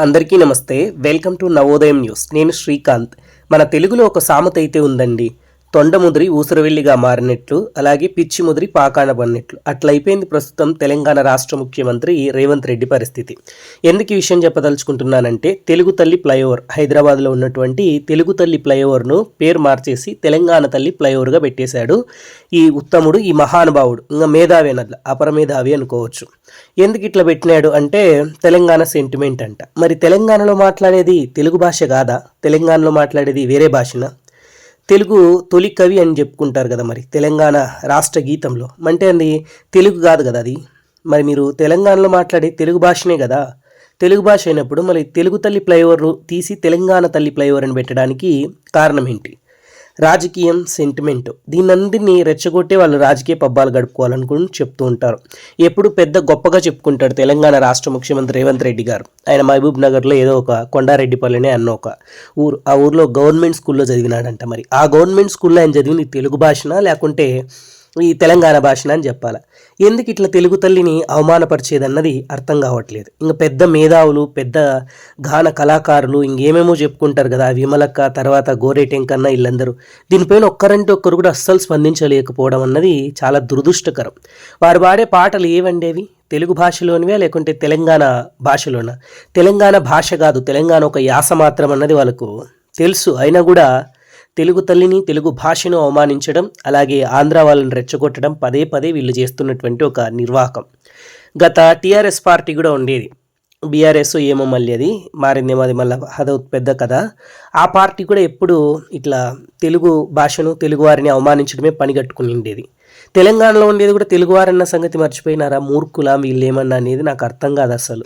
అందరికీ నమస్తే. Welcome to Navodayam news. నేను శ్రీకాంత్. మన తెలుగులో ఒక సామెత అయితే ఉందండి. తొండముదిరి ఊసరవెల్లిగా మారినట్లు అలాగే పిచ్చి ముదిరి పాకాన పడినట్లు. అట్లయిపోయింది ప్రస్తుతం తెలంగాణ రాష్ట్ర ముఖ్యమంత్రి రేవంత్ రెడ్డి పరిస్థితి. ఎందుకు ఈ విషయం చెప్పదలుచుకుంటున్నానంటే తెలుగు తల్లి ఫ్లైఓవర్ హైదరాబాద్లో ఉన్నటువంటి తెలుగు తల్లి ఫ్లైఓవర్ను పేరు మార్చేసి తెలంగాణ తల్లి ఫ్లైఓవర్గా పెట్టేశాడు ఈ ఉత్తముడు ఈ మహానుభావుడు. ఇంకా మేధావి అనట్ల అపరమేధావి అనుకోవచ్చు. ఎందుకు ఇట్లా పెట్టినాడు అంటే తెలంగాణ సెంటిమెంట్ అంట. మరి తెలంగాణలో మాట్లాడేది తెలుగు భాష కాదా? తెలంగాణలో మాట్లాడేది వేరే భాషనా? తెలుగు తొలి కవి అని చెప్పుకుంటారు కదా మరి తెలంగాణ రాష్ట్ర గీతంలో. అంటే అది తెలుగు కాదు కదా అది. మరి మీరు తెలంగాణలో మాట్లాడే తెలుగు భాషనే కదా. తెలుగు భాష అయినప్పుడు మరి తెలుగు తల్లి ఫ్లైఓవర్ తీసి తెలంగాణ తల్లి ఫ్లైఓవర్ అని పెట్టడానికి కారణం ఏంటి? రాజకీయం సెంటిమెంట్ దీనందరినీ రెచ్చగొట్టే వాళ్ళు రాజకీయ పబ్బాలు గడుపుకోవాలనుకుని చెప్తూ ఉంటారు. ఎప్పుడు పెద్ద గొప్పగా చెప్పుకుంటాడు తెలంగాణ రాష్ట్ర ముఖ్యమంత్రి రేవంత్ రెడ్డి గారు. ఆయన మహబూబ్ నగర్లో ఏదో ఒక కొండారెడ్డిపల్లినే అన్న ఒక ఊరు. ఆ ఊర్లో గవర్నమెంట్ స్కూల్లో చదివినాడంట మరి. ఆ గవర్నమెంట్ స్కూల్లో ఆయన చదివింది తెలుగు భాషనా లేకుంటే ఈ తెలంగాణ భాషన అని చెప్పాలి. ఎందుకు ఇట్లా తెలుగు తల్లిని అవమానపరిచేదన్నది అర్థం కావట్లేదు. ఇంకా పెద్ద మేధావులు పెద్ద గాన కళాకారులు ఇంకేమేమో చెప్పుకుంటారు కదా విమలక్క తర్వాత గోరేటెంకన్న వీళ్ళందరూ దీనిపైన ఒక్కరంటే ఒక్కరు కూడా అస్సలు స్పందించలేకపోవడం అన్నది చాలా దురదృష్టకరం. వారు పాడే పాటలు ఏవండేవి తెలుగు భాషలోనివే లేకుంటే తెలంగాణ భాషలోన? తెలంగాణ భాష కాదు తెలంగాణ ఒక యాస మాత్రం అన్నది వాళ్ళకు తెలుసు. అయినా కూడా తెలుగు తల్లిని తెలుగు భాషను అవమానించడం అలాగే ఆంధ్ర వాళ్ళని రెచ్చగొట్టడం పదే పదే వీళ్ళు చేస్తున్నటువంటి ఒక నిర్వాహకం. గత టీఆర్ఎస్ పార్టీ కూడా ఉండేది. బీఆర్ఎస్ ఏమో మళ్ళీ అది మారిందేమో అది మళ్ళీ అదో పెద్ద కథ. ఆ పార్టీ కూడా ఎప్పుడు ఇట్లా తెలుగు భాషను తెలుగువారిని అవమానించడమే పనిగట్టుకుని ఉండేది. తెలంగాణలో ఉండేది కూడా తెలుగువారన్న సంగతి మర్చిపోయినారా? మూర్ఖులా వీళ్ళు ఏమన్నా అనేది నాకు అర్థం కాదు అసలు.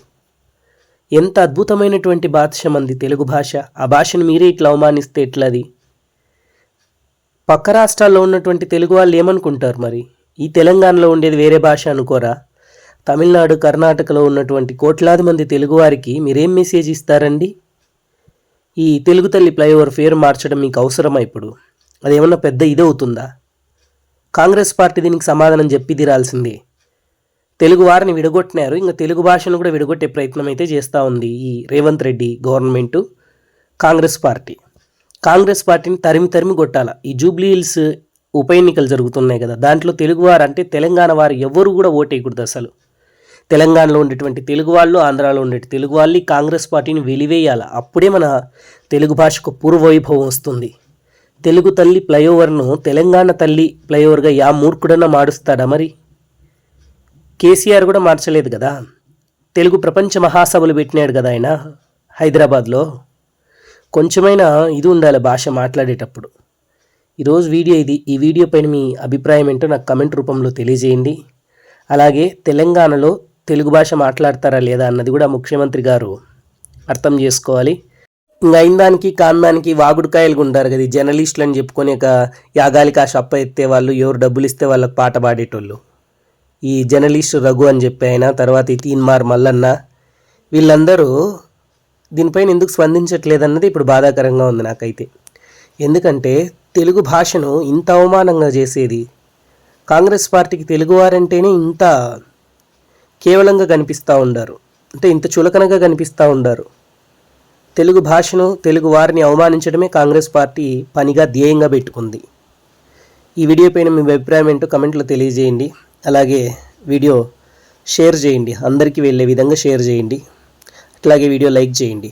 ఎంత అద్భుతమైనటువంటి భాష మంది తెలుగు భాష. ఆ భాషను మీరే ఇట్లా అవమానిస్తే ఎట్లది? పక్క రాష్ట్రాల్లో ఉన్నటువంటి తెలుగు వాళ్ళు ఏమనుకుంటారు మరి? ఈ తెలంగాణలో ఉండేది వేరే భాష అనుకోరా? తమిళనాడు కర్ణాటకలో ఉన్నటువంటి కోట్లాది మంది తెలుగువారికి మీరేం మెసేజ్ ఇస్తారండి? ఈ తెలుగు తల్లి ఫ్లైఓవర్ పేరు మార్చడం మీకు అవసరమా ఇప్పుడు? అదేమన్నా పెద్ద ఇది అవుతుందా? కాంగ్రెస్ పార్టీ దీనికి సమాధానం చెప్పి తీరాల్సిందే. తెలుగు వారిని విడగొట్టినారు. ఇంకా తెలుగు భాషను కూడా విడగొట్టే ప్రయత్నం అయితే చేస్తూ ఉంది ఈ రేవంత్ రెడ్డి గవర్నమెంటు కాంగ్రెస్ పార్టీ. కాంగ్రెస్ పార్టీని తరిమి తరిమి కొట్టాల? ఈ జూబ్లీ హిల్స్ ఉప ఎన్నికలు జరుగుతున్నాయి కదా. దాంట్లో తెలుగువారు అంటే తెలంగాణ వారు ఎవరు కూడా ఓటేయకూడదు అసలు. తెలంగాణలో ఉండేటువంటి తెలుగు వాళ్ళు ఆంధ్రాలో ఉండే తెలుగు వాళ్ళు కాంగ్రెస్ పార్టీని వెలివేయాలి? అప్పుడే మన తెలుగు భాషకు పూర్వవైభవం వస్తుంది. తెలుగు తల్లి ఫ్లైఓవర్ను తెలంగాణ తల్లి ఫ్లైఓవర్గా యా మూర్ఖుడన్నా మారుస్తాడా మరి? కేసీఆర్ కూడా మార్చలేదు కదా. తెలుగు ప్రపంచ మహాసభలు పెట్టినాడు కదా ఆయన హైదరాబాద్లో. కొంచెమైనా ఇది ఉండాలి భాష మాట్లాడేటప్పుడు. ఈరోజు వీడియో ఇది. ఈ వీడియో పైన మీ అభిప్రాయం ఏంటో నాకు కమెంట్ రూపంలో తెలియజేయండి. అలాగే తెలంగాణలో తెలుగు భాష మాట్లాడతారా లేదా అన్నది కూడా ముఖ్యమంత్రి గారు అర్థం చేసుకోవాలి. ఇంకా అయిందానికి కాందానికి వాగుడుకాయలు ఉంటారు కదా జర్నలిస్టులు అని చెప్పుకొని ఒక యాగాలికి ఆ షప్ప ఎత్తే వాళ్ళు ఎవరు డబ్బులు ఇస్తే వాళ్ళకి పాట పాడేటోళ్ళు. ఈ జర్నలిస్ట్ రఘు అని చెప్పి ఆయన తర్వాత ఈ తీన్మార్ మల్లన్న వీళ్ళందరూ దీనిపైన ఎందుకు స్పందించట్లేదన్నది ఇప్పుడు బాధాకరంగా ఉంది నాకైతే. ఎందుకంటే తెలుగు భాషను ఇంత అవమానంగా చేసేది కాంగ్రెస్ పార్టీకి తెలుగువారంటేనే ఇంత కేవలంగా కనిపిస్తూ ఉండారు. అంటే ఇంత చులకనగా కనిపిస్తూ ఉండారు. తెలుగు భాషను తెలుగు వారిని అవమానించడమే కాంగ్రెస్ పార్టీ పనిగా ధ్యేయంగా పెట్టుకుంది. ఈ వీడియో పైన మీ అభిప్రాయం ఏంటో కమెంట్లో తెలియజేయండి. అలాగే వీడియో షేర్ చేయండి. అందరికీ వెళ్ళే విధంగా షేర్ చేయండి. అట్లాగే వీడియో లైక్ చేయండి.